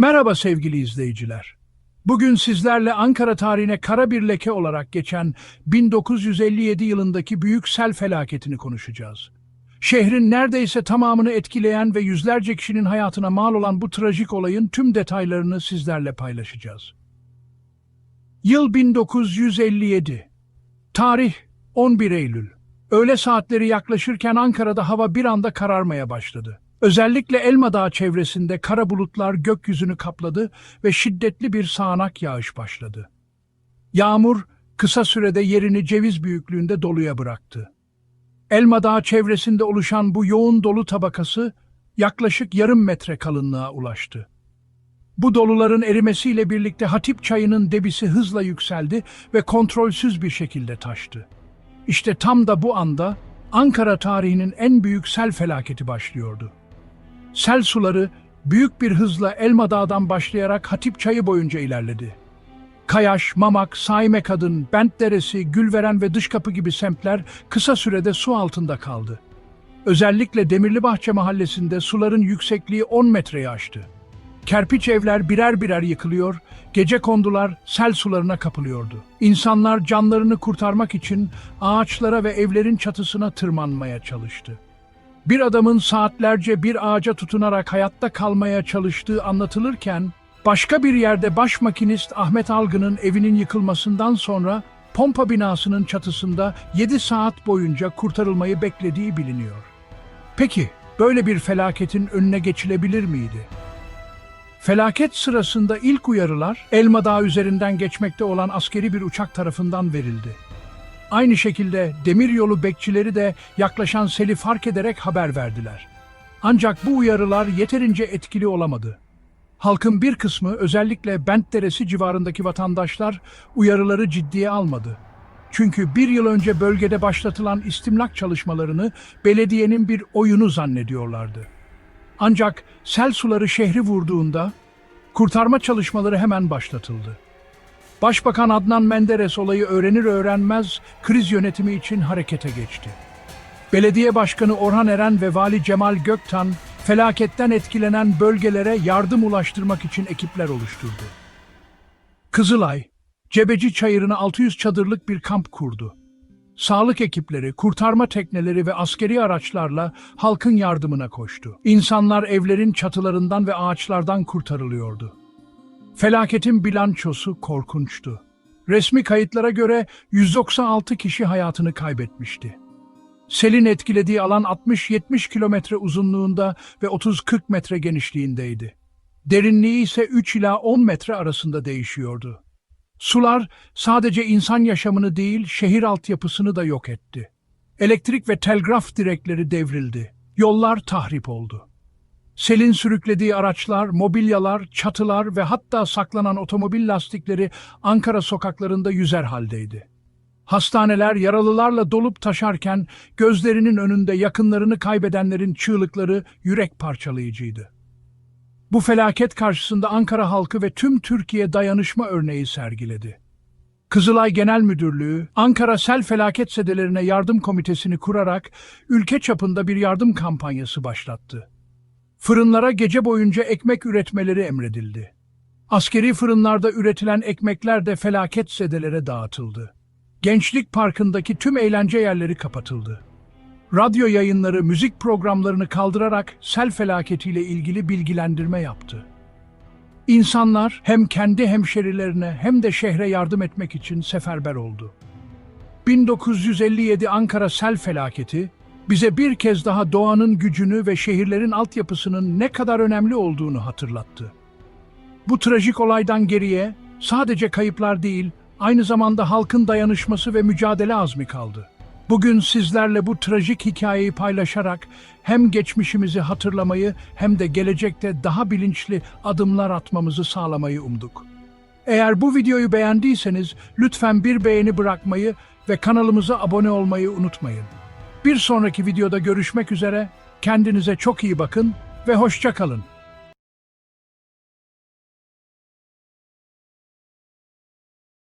Merhaba sevgili izleyiciler. Bugün sizlerle Ankara tarihine kara bir leke olarak geçen 1957 yılındaki büyük sel felaketini konuşacağız. Şehrin neredeyse tamamını etkileyen ve yüzlerce kişinin hayatına mal olan bu trajik olayın tüm detaylarını sizlerle paylaşacağız. Yıl 1957. Tarih 11 Eylül. Öğle saatleri yaklaşırken Ankara'da hava bir anda kararmaya başladı. Özellikle Elma Dağı çevresinde kara bulutlar gökyüzünü kapladı ve şiddetli bir sağanak yağış başladı. Yağmur kısa sürede yerini ceviz büyüklüğünde doluya bıraktı. Elma Dağı çevresinde oluşan bu yoğun dolu tabakası yaklaşık yarım metre kalınlığa ulaştı. Bu doluların erimesiyle birlikte Hatip çayının debisi hızla yükseldi ve kontrolsüz bir şekilde taştı. İşte tam da bu anda Ankara tarihinin en büyük sel felaketi başlıyordu. Sel suları büyük bir hızla Elma Dağı'dan başlayarak Hatip Çayı boyunca ilerledi. Kayaş, Mamak, Saime Kadın, Bent Deresi, Gülveren ve Dışkapı gibi semtler kısa sürede su altında kaldı. Özellikle Demirlibahçe mahallesinde suların yüksekliği 10 metreyi aştı. Kerpiç evler birer birer yıkılıyor, gece kondular sel sularına kapılıyordu. İnsanlar canlarını kurtarmak için ağaçlara ve evlerin çatısına tırmanmaya çalıştı. Bir adamın saatlerce bir ağaca tutunarak hayatta kalmaya çalıştığı anlatılırken, başka bir yerde başmakinist Ahmet Algın'ın evinin yıkılmasından sonra pompa binasının çatısında 7 saat boyunca kurtarılmayı beklediği biliniyor. Peki, böyle bir felaketin önüne geçilebilir miydi? Felaket sırasında ilk uyarılar Elma Dağı üzerinden geçmekte olan askeri bir uçak tarafından verildi. Aynı şekilde demiryolu bekçileri de yaklaşan seli fark ederek haber verdiler. Ancak bu uyarılar yeterince etkili olamadı. Halkın bir kısmı özellikle Bent Deresi civarındaki vatandaşlar uyarıları ciddiye almadı. Çünkü bir yıl önce bölgede başlatılan istimlak çalışmalarını belediyenin bir oyunu zannediyorlardı. Ancak sel suları şehri vurduğunda kurtarma çalışmaları hemen başlatıldı. Başbakan Adnan Menderes olayı öğrenir öğrenmez kriz yönetimi için harekete geçti. Belediye Başkanı Orhan Eren ve Vali Cemal Göktan felaketten etkilenen bölgelere yardım ulaştırmak için ekipler oluşturdu. Kızılay, Cebeci Çayırı'na 600 çadırlık bir kamp kurdu. Sağlık ekipleri, kurtarma tekneleri ve askeri araçlarla halkın yardımına koştu. İnsanlar evlerin çatılarından ve ağaçlardan kurtarılıyordu. Felaketin bilançosu korkunçtu. Resmi kayıtlara göre 196 kişi hayatını kaybetmişti. Selin etkilediği alan 60-70 kilometre uzunluğunda ve 30-40 metre genişliğindeydi. Derinliği ise 3 ila 10 metre arasında değişiyordu. Sular sadece insan yaşamını değil, şehir altyapısını da yok etti. Elektrik ve telgraf direkleri devrildi. Yollar tahrip oldu. Selin sürüklediği araçlar, mobilyalar, çatılar ve hatta saklanan otomobil lastikleri Ankara sokaklarında yüzer haldeydi. Hastaneler yaralılarla dolup taşarken gözlerinin önünde yakınlarını kaybedenlerin çığlıkları yürek parçalayıcıydı. Bu felaket karşısında Ankara halkı ve tüm Türkiye dayanışma örneği sergiledi. Kızılay Genel Müdürlüğü, Ankara Sel Felaket Sedelerine Yardım Komitesini kurarak ülke çapında bir yardım kampanyası başlattı. Fırınlara gece boyunca ekmek üretmeleri emredildi. Askeri fırınlarda üretilen ekmekler de felaket zedelere dağıtıldı. Gençlik Parkı'ndaki tüm eğlence yerleri kapatıldı. Radyo yayınları müzik programlarını kaldırarak sel felaketiyle ilgili bilgilendirme yaptı. İnsanlar hem kendi hemşerilerine hem de şehre yardım etmek için seferber oldu. 1957 Ankara sel felaketi bize bir kez daha doğanın gücünü ve şehirlerin altyapısının ne kadar önemli olduğunu hatırlattı. Bu trajik olaydan geriye sadece kayıplar değil, aynı zamanda halkın dayanışması ve mücadele azmi kaldı. Bugün sizlerle bu trajik hikayeyi paylaşarak hem geçmişimizi hatırlamayı hem de gelecekte daha bilinçli adımlar atmamızı sağlamayı umduk. Eğer bu videoyu beğendiyseniz lütfen bir beğeni bırakmayı ve kanalımıza abone olmayı unutmayın. Bir sonraki videoda görüşmek üzere, kendinize çok iyi bakın ve hoşça kalın.